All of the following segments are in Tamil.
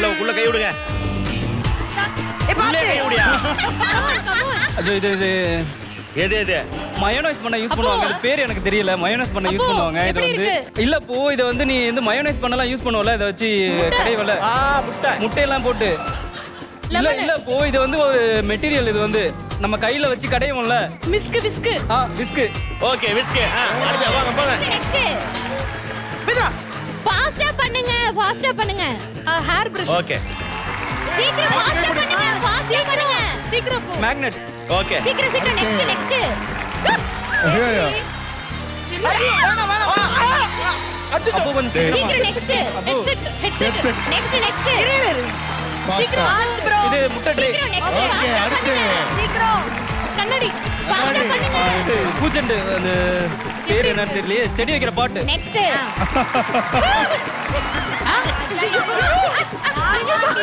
உள்ள உள்ள கை விடுங்க. ஏய், உள்ளே கை பாத்து. விடியா அது இது இது. எது எது? மயோனைஸ் பண்ண யூஸ் பண்ணுவாங்க. இது பேர் எனக்கு தெரியல. மயோனைஸ் பண்ண யூஸ் பண்ணுவாங்க. இது எப்படி வந்து? இல்ல போ இதை வந்து நீ வந்து மயோனைஸ் பண்ணலாம் யூஸ் பண்ணுவல. இதை வச்சு கடைவல ஆ முட்டை. முட்டையெல்லாம் போட்டு. இல்ல. இல்ல போ இது வந்து ஒரு மெட்டீரியல் இது வந்து. நம்ம கையில வச்சு கடையும்ல மிஸ்கு விஸ்கு ஆ பிஸ்கு ஓகே விஸ்கே ஆ அடுத்து வாங்க போங்க நெக்ஸ்ட் ஃபாஸ்டா பண்ணுங்க ஃபாஸ்டா பண்ணுங்க. ஹேர் பிரஷ் ஓகே சீக்கிரம் ஃபாஸ்டா பண்ணுங்க ஃபாஸ்டா பண்ணுங்க. சீக்கிரம் போ. மேக்னெட் ஓகே சீக்கிரம் சீக்கிரம் நெக்ஸ்ட் நெக்ஸ்ட் ஐயோ அப்போ கொஞ்சம் சீக்கிரமா. சீக்கிரம் next headset headset Headset. Next next ஃபாஸ்டா Fast. bro. இது முட்டை ட்ரே ஓகே அடுத்து. சீக்கிரம். கண்ணாடி. ஃபாஸ்டா பண்ணுங்க. இது பூச்செண்டு அந்த பேர் என்னன்னு தெரியலையே. செடி வைக்கிற பாட்டு. நெக்ஸ்ட்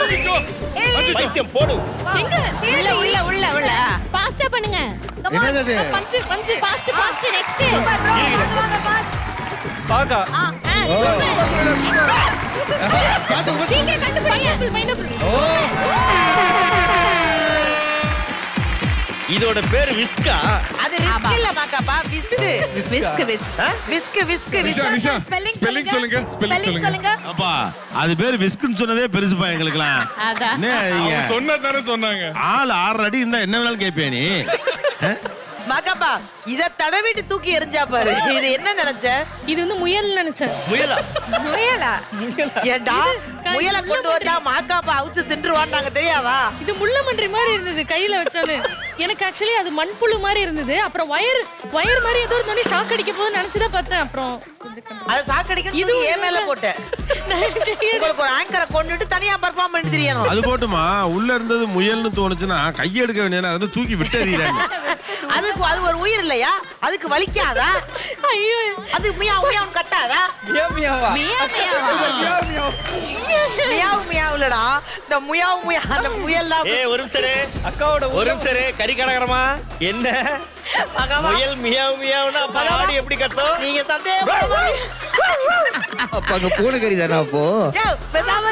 பைத்தியம் போடு. உள்ள உள்ள உள்ள உள்ள. ஃபாஸ்டா பண்ணுங்க. என்னது பஞ்சு பஞ்சு fast fast next super bro வாங்க. பாக்கா. சீக்கிரம் கண்டுபிடிங்க. பைனாப்பிள் இதோட பேர் விஸ்கா. அது ரிஸ்க் இல்ல Ma Ka Pa whisk. Whisk whisk. Whisk whisk spelling spelling சொல்லுங்க, ஸ்பெல்லிங் சொல்லுங்க. அப்பா அது பேர் விஸ்குன்னு சொன்னதே பெருசுப்பா எங்களுக்குலாம் அதான். என்ன நீங்க அவங்க சொன்னா தானே சொன்னாங்க. ஆள் ஆறு அடி இருந்தா என்ன வேணாலும் கேட்பியா நீ? மாக்காப்பா இத தடவிட்டு தூக்கி எறிஞ்சா பாரு. இது என்ன நினைச்ச? இது வந்து முயல் நினைச்சேன். முயலா? முயலா. ஏண்டா கை முயலை கொண்டு வந்தா மாக்காப்பா அவுத்து தின்றுவான்னாங்க தெரியாதா? இது முள்ளமன்றி மாதிரி இருந்தது கையில வச்சோன்னு. எனக்கு ஆக்சுவலி அது மண்புழு மாதிரி இருந்தது. அப்புறம் வயர் வயர் மாதிரி ஏதோ இருந்தோடனே ஷாக் அடிக்க போகுது நினைச்சுதான் பார்த்தேன். அப்புறம் அத சாக்கடிக்கணும் இது இது ஏன் மேல போட்டேன். உங்களுக்கு ஒரு ஆங்கரை கொண்டுட்டு தனியா பெர்ஃபார்ம் பண்ணி தெரியணும். அது போட்டுமா? உள்ள இருந்தது முயல்னு தோணுச்சுன்னா கையை எடுக்க வேண்டியது அதை தூக்கி விட்டு அதுக்கு அது ஒரு உயிர் இல்லையா? அதுக்கு வலிக்காதா? ஐயோ. அது மியாவ் மியாவ் கட்டாதா ஏன் மியாவா? மியாவ் மியாவ். இல்லடா. இந்த முயாவ் முயா அந்த முயல் தான் ஏய் ஒரு நிமிஷம். அக்காவோட ஒரு நிமிஷம். கறி கடகரமா என்ன? முயல் மியாவ் மியாவ்னா. ஆடி எப்படி கத்தும்? நீங்க சந்தேகப்படுமா அப்ப அங்க பூனை கறி தானே அப்போ? ஏய், பேசாம